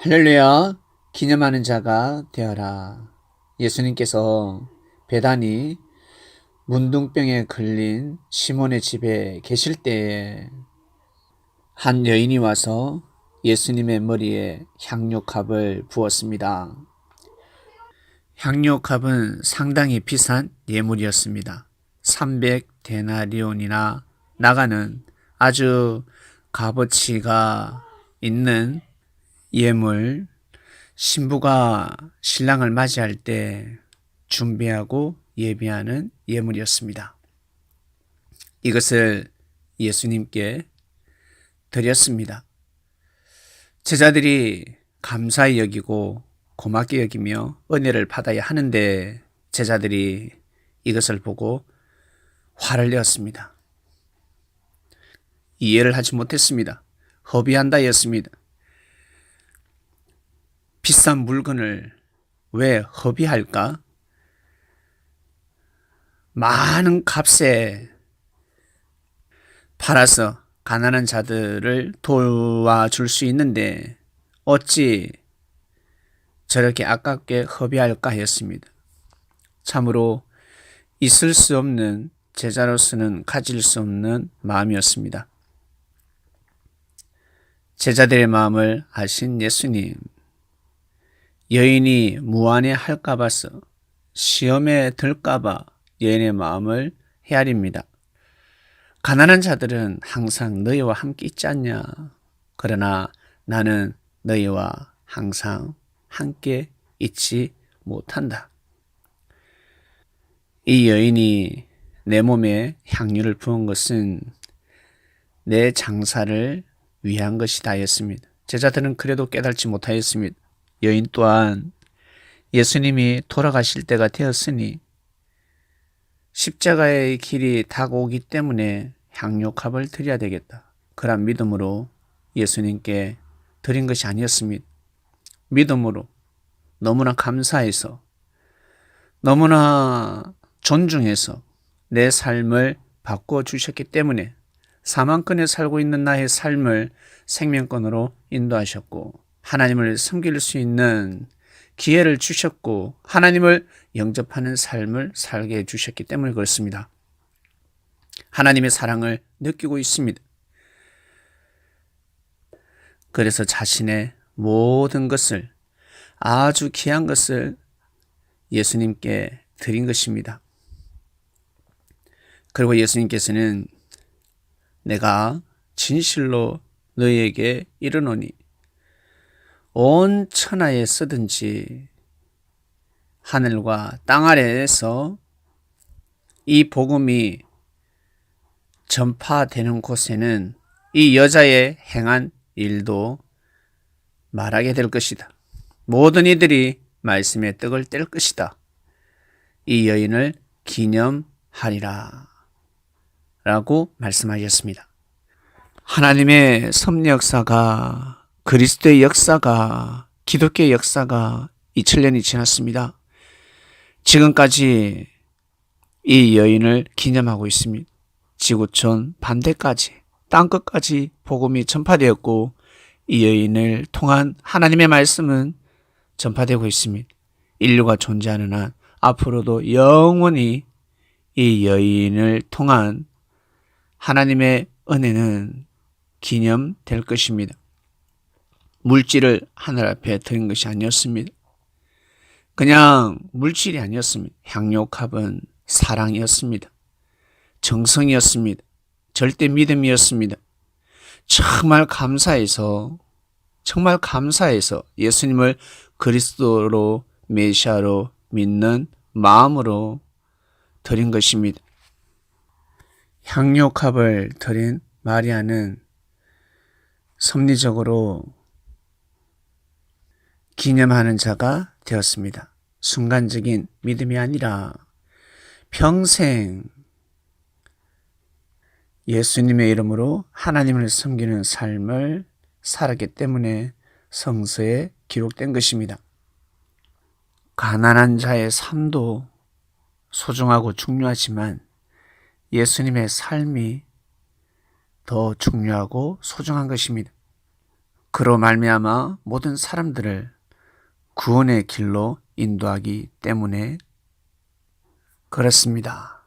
할렐루야, 기념하는 자가 되어라. 예수님께서 배단이 문둥병에 걸린 시몬의 집에 계실 때에 한 여인이 와서 예수님의 머리에 향료값을 부었습니다. 향료값은 상당히 비싼 예물이었습니다. 300데나리온이나 나가는 아주 값어치가 있는 예물, 신부가 신랑을 맞이할 때 준비하고 예비하는 예물이었습니다. 이것을 예수님께 드렸습니다. 제자들이 감사히 여기고 고맙게 여기며 은혜를 받아야 하는데 제자들이 이것을 보고 화를 내었습니다. 이해를 하지 못했습니다. 허비한다였습니다. 비싼 물건을 왜 허비할까? 많은 값에 팔아서 가난한 자들을 도와줄 수 있는데 어찌 저렇게 아깝게 허비할까 했습니다. 참으로 있을 수 없는 제자로서는 가질 수 없는 마음이었습니다. 제자들의 마음을 아신 예수님, 여인이 무안해 할까봐서 시험에 들까봐 여인의 마음을 헤아립니다. 가난한 자들은 항상 너희와 함께 있지 않냐. 그러나 나는 너희와 항상 함께 있지 못한다. 이 여인이 내 몸에 향유를 부은 것은 내 장사를 위한 것이다 했습니다. 제자들은 그래도 깨달지 못하였습니다. 여인 또한 예수님이 돌아가실 때가 되었으니 십자가의 길이 다가오기 때문에 향료값을 드려야 되겠다. 그런 믿음으로 예수님께 드린 것이 아니었습니다. 믿음으로 너무나 감사해서 너무나 존중해서 내 삶을 바꿔 주셨기 때문에 사망권에 살고 있는 나의 삶을 생명권으로 인도하셨고 하나님을 섬길 수 있는 기회를 주셨고 하나님을 영접하는 삶을 살게 해주셨기 때문에 그렇습니다. 하나님의 사랑을 느끼고 있습니다. 그래서 자신의 모든 것을 아주 귀한 것을 예수님께 드린 것입니다. 그리고 예수님께서는 내가 진실로 너희에게 이르노니 온 천하에 쓰든지 하늘과 땅 아래에서 이 복음이 전파되는 곳에는 이 여자의 행한 일도 말하게 될 것이다. 모든 이들이 말씀의 떡을 뗄 것이다. 이 여인을 기념하리라. 라고 말씀하셨습니다. 하나님의 섭리 역사가 그리스도의 역사가 기독교의 역사가 2000년이 지났습니다. 지금까지 이 여인을 기념하고 있습니다. 지구촌 반대까지 땅끝까지 복음이 전파되었고 이 여인을 통한 하나님의 말씀은 전파되고 있습니다. 인류가 존재하는 한 앞으로도 영원히 이 여인을 통한 하나님의 은혜는 기념될 것입니다. 물질을 하늘 앞에 드린 것이 아니었습니다. 그냥 물질이 아니었습니다. 향료값은 사랑이었습니다. 정성이었습니다. 절대 믿음이었습니다. 정말 감사해서 정말 감사해서 예수님을 그리스도로 메시아로 믿는 마음으로 드린 것입니다. 향료값을 드린 마리아는 섭리적으로 기념하는 자가 되었습니다. 순간적인 믿음이 아니라 평생 예수님의 이름으로 하나님을 섬기는 삶을 살았기 때문에 성서에 기록된 것입니다. 가난한 자의 삶도 소중하고 중요하지만 예수님의 삶이 더 중요하고 소중한 것입니다. 그로 말미암아 모든 사람들을 구원의 길로 인도하기 때문에 그렇습니다.